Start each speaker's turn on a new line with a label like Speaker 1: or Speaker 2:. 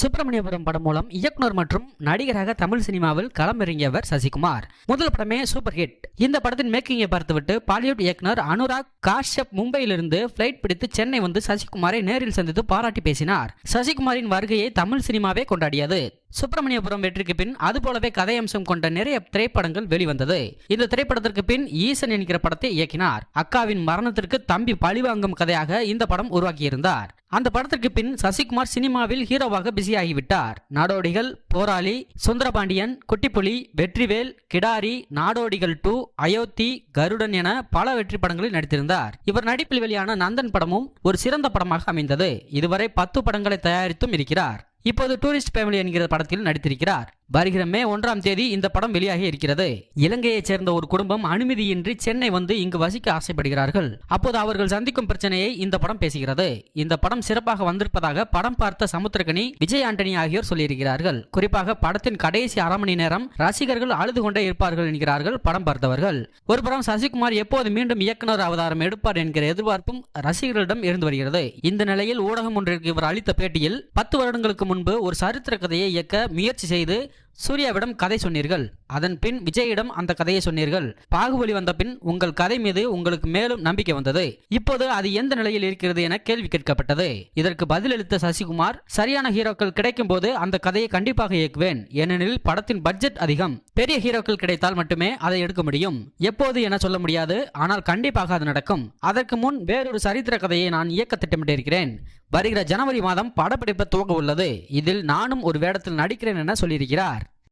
Speaker 1: சுப்பிரமணியபுரம் படம் மூலம் இயக்குனர் மற்றும் நடிகராக தமிழ் சினிமாவில் களமிறங்கியவர் சசிகுமார். முதல் படமே சூப்பர் ஹிட். இந்த படத்தின் மேக்கிங்கை பார்த்துவிட்டு பாலிவுட் இயக்குனர் அனுராக் காஷ்யப் மும்பையிலிருந்து பிளைட் பிடித்து சென்னை வந்து சசிகுமாரை நேரில் சந்தித்து பாராட்டி பேசினார். சசிகுமாரின் வருகையை தமிழ் சினிமாவே கொண்டாடியது. சுப்பிரமணியபுரம் வெற்றிக்கு பின் அதுபோலவே கதையம்சம் கொண்ட நிறைய திரைப்படங்கள் வெளிவந்தது. இந்த திரைப்படத்திற்கு பின் ஈசன் என்கிற படத்தை இயக்கினார். அக்காவின் மரணத்திற்கு தம்பி பழிவாங்கும் கதையாக இந்த படம் உருவாக்கியிருந்தார். அந்த படத்திற்கு பின் சசிகுமார் சினிமாவில் ஹீரோவாக பிஸியாகிவிட்டார் நாடோடிகள் போராளி சுந்தரபாண்டியன் குட்டிப்புலி வெற்றிவேல் கிடாரி நாடோடிகள் டூ அயோத்தி கருடன் என பல வெற்றி படங்களில் நடித்திருந்தார். இவர் நடிப்பில் வெளியான நந்தன் படமும் ஒரு சிறந்த படமாக அமைந்தது. இதுவரை பத்து படங்களை தயாரித்தும் இருக்கிறார். இப்போது டூரிஸ்ட் ஃபேமிலி என்கிற படத்தில் நடித்திருக்கிறார். வருகிற மே ஒன்றாம் தேதி இந்த படம் வெளியாகி இருக்கிறது. இலங்கையைச் சேர்ந்த ஒரு குடும்பம் அனுமதியின்றி சென்னை வந்து இங்கு வசிக்க ஆசைப்படுகிறார்கள். அப்போது அவர்கள் சந்திக்கும் பிரச்சனையை இந்த படம் பேசுகிறது. இந்த படம் சிறப்பாக வந்திருப்பதாக படம் பார்த்த சமுத்திரகனி விஜய் ஆண்டனி ஆகியோர் சொல்லியிருக்கிறார்கள். குறிப்பாக படத்தின் கடைசி அரை மணி நேரம் ரசிகர்கள் அழுது கொண்டே இருப்பார்கள் என்கிறார்கள் படம் பார்த்தவர்கள். ஒரு படம் சசிகுமார் எப்போது மீண்டும் இயக்குனர் அவதாரம் எடுப்பார் என்கிற எதிர்பார்ப்பும் ரசிகர்களிடம் இருந்து வருகிறது. இந்த நிலையில் ஊடகம் ஒன்றிற்கு இவர் அளித்த பேட்டியில் பத்து வருடங்களுக்கு முன்பு ஒரு சரித்திர கதையை இயக்க முயற்சி செய்து சூர்யாவிடம் கதை சொன்னீர்கள். அதன் பின் விஜயிடம் அந்த கதையை சொன்னீர்கள். பாகுபலி வந்த பின் உங்கள் கதை மீது உங்களுக்கு மேலும் நம்பிக்கை வந்தது. இப்போது அது எந்த நிலையில் இருக்கிறது என கேள்வி கேட்கப்பட்டது. இதற்கு பதிலளித்த சசிகுமார் சரியான ஹீரோக்கள் கிடைக்கும் போது அந்த கதையை கண்டிப்பாக இயக்குவேன். ஏனெனில் படத்தின் பட்ஜெட் அதிகம். பெரிய ஹீரோக்கள் கிடைத்தால் மட்டுமே அதை எடுக்க முடியும். எப்போது என சொல்ல முடியாது. ஆனால் கண்டிப்பாக அது நடக்கும். அதற்கு முன் வேறொரு சரித்திர கதையை நான் இயக்க திட்டமிட்டிருக்கிறேன். வருகிற ஜனவரி மாதம் படப்பிடிப்பு துவங்க உள்ளது. இதில் நானும் ஒரு வேடத்தில் நடிக்கிறேன் என சொல்லியிருக்கிறார்.